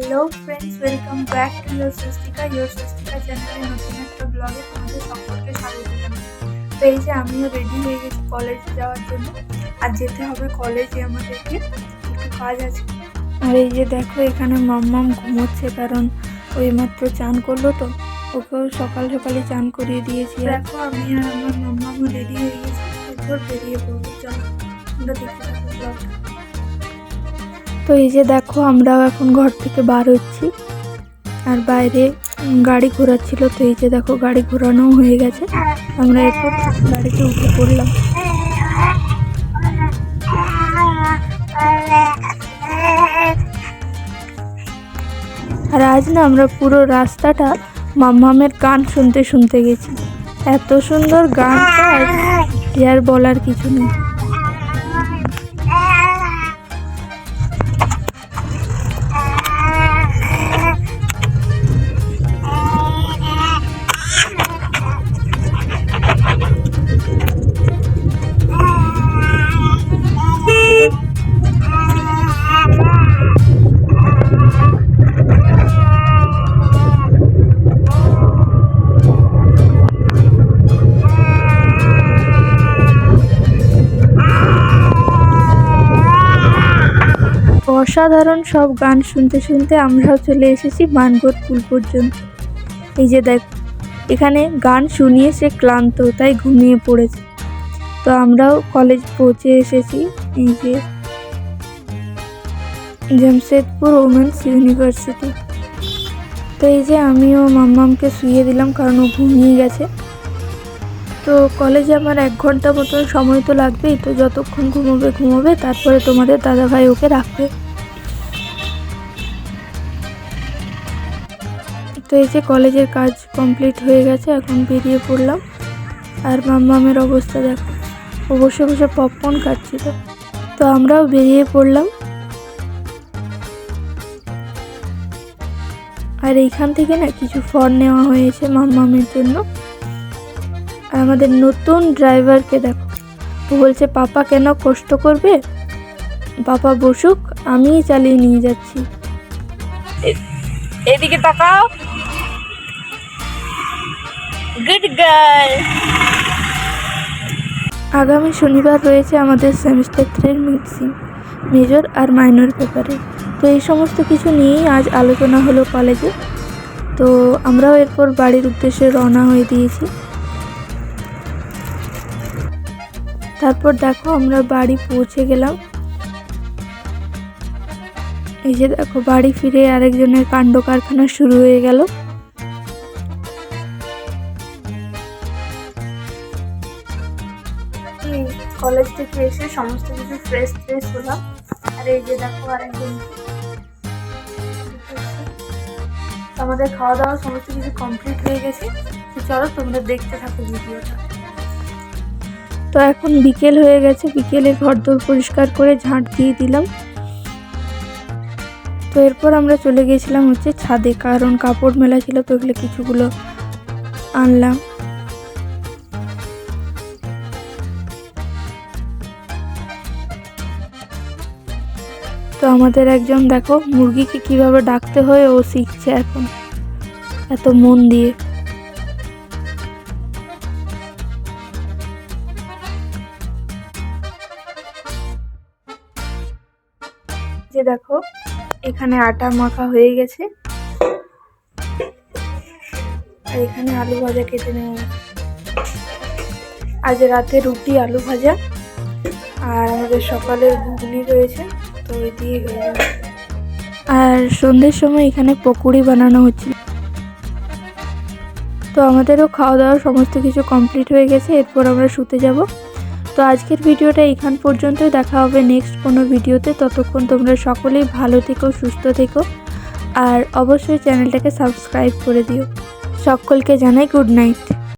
Hello friends welcome back to your Swastika your Swastika চ্যানেলে নতুন একটা ব্লগে তোমাদের সকলকে স্বাগত জানাই। তো এই যে আমিও রেডি হয়ে গেছি কলেজে যাওয়ার জন্য। আর যেতে হবে কলেজে আমাদেরকে। একটু কাজ আছে। আর এই যে দেখো, এখানে মাম্মাম ঘুমোচ্ছে কারণ ওই মাত্র চান করল তো। ওকেও সকাল সকালে চান করিয়ে দিয়েছি। দেখো, আমি আর আমার মাম্মামও রেডি হয়ে গেছি। বেরিয়ে পড়ব। চলো, তোমরা দেখতে থাকো ব্লগটা তো এই যে দেখো, আমরাও এখন ঘর থেকে বার হচ্ছি। আর বাইরে গাড়ি ঘোরাচ্ছিল, তো এই যে দেখো, গাড়ি ঘোরানো হয়ে গেছে। আমরা এরপর গাড়িতে উঠে পড়লাম। আর আজ না আমরা পুরো রাস্তাটা মাম্মামের গান শুনতে শুনতে গেছি। এত সুন্দর গানটা আর বলার কিছু নেই। অসাধারণ সব গান শুনতে শুনতে আমরাও চলে এসেছি মানগড় পুল পর্যন্ত। এই যে দেখ, এখানে গান শুনিয়ে সে ক্লান্ত, তাই ঘুমিয়ে পড়েছে। তো আমরাও কলেজ পৌঁছে এসেছি, এই যে জামশেদপুর ওমেন্স ইউনিভার্সিটি তো এই যে আমিও মাম্মামকে শুয়ে দিলাম, কারণ ও ঘুমিয়ে গেছে। তো কলেজে আমার এক ঘণ্টা মতন সময় তো লাগবেই, তো যতক্ষণ ঘুমোবে ঘুমোবে, তারপরে তোমাদের দাদাভাই ওকে রাখবে। তো এই যে কলেজের কাজ কমপ্লিট হয়ে গেছে, এখন বেরিয়ে পড়লাম। আর মাম্মামের অবস্থা দেখো, ও বসে বসে পপকর্ন খাচ্ছিল। তো আমরাও বেরিয়ে পড়লাম। আর এইখান থেকে না কিছু ফল নেওয়া হয়েছে মাম্মামের জন্য। আর আমাদের নতুন ড্রাইভারকে দেখো। ও বলছে, পাপা কেন কষ্ট করবে? পাপা বসুক, আমিই চালিয়ে নিয়ে যাচ্ছি। এদিকে তাকাও। গুড গার্ল আগামী শনিবার রয়েছে আমাদের সেমিস্টার থ্রির মিক্সিং মেজর আর মাইনর পেপারে তো এই সমস্ত কিছু নিয়েই আজ আলোচনা হলো কলেজে তো আমরাও এরপর বাড়ির উদ্দেশ্যে রওনা হয়ে দিয়েছি। তারপর দেখো আমরা বাড়ি পৌঁছে গেলাম। এই যে দেখো, বাড়ি ফিরে আরেকজনের কাণ্ড কারখানা শুরু হয়ে গেল। কলেজ থেকে এসে সমস্ত কিছু ফ্রেশ ফ্রেশ হলাম। আর এই যে দেখো আরেকজন আমাদের খাওয়া দাওয়া সমস্ত কিছু কমপ্লিট হয়ে গেছে। চলো তোমরা দেখতে থাকো ভিডিওটা। তো এখন বিকেল হয়ে গেছে। বিকেলে ঘর দোর পরিষ্কার করে ঝাঁট দিয়ে দিলাম। তো এরপর আমরা চলে গিয়েছিলাম হচ্ছে ছাদে। কারণ কাপড় মেলা ছিল তো ওগুলো কিছুগুলো আনলাম। তো আমাদের একজন দেখো মুরগিকে কীভাবে ডাকতে হয় ও শিখছে এখন, এত মন দিয়ে। যে দেখো, এখানে আটা মাখা হয়ে গেছে। আর এখানে আলু ভাজা কেটে নেওয়া আজ রাতে রুটি, আলু ভাজা। আর আমাদের সকালের ঘুগনি রয়েছে। আর সন্ধ্যের সময় এখানে পকোড়ি বানানো হচ্ছিল। তো আমাদেরও খাওয়া দাওয়া সমস্ত কিছু কমপ্লিট হয়ে গেছে, এরপর আমরা শুতে যাব। তো আজকের ভিডিওটা এখান পর্যন্তই। দেখা হবে নেক্সট কোনো ভিডিওতে। ততক্ষণ তোমরা সকলেই ভালো থেকো, সুস্থ থেকো। আর অবশ্যই চ্যানেলটাকে সাবস্ক্রাইব করে দিও। সকলকে জানাই গুড নাইট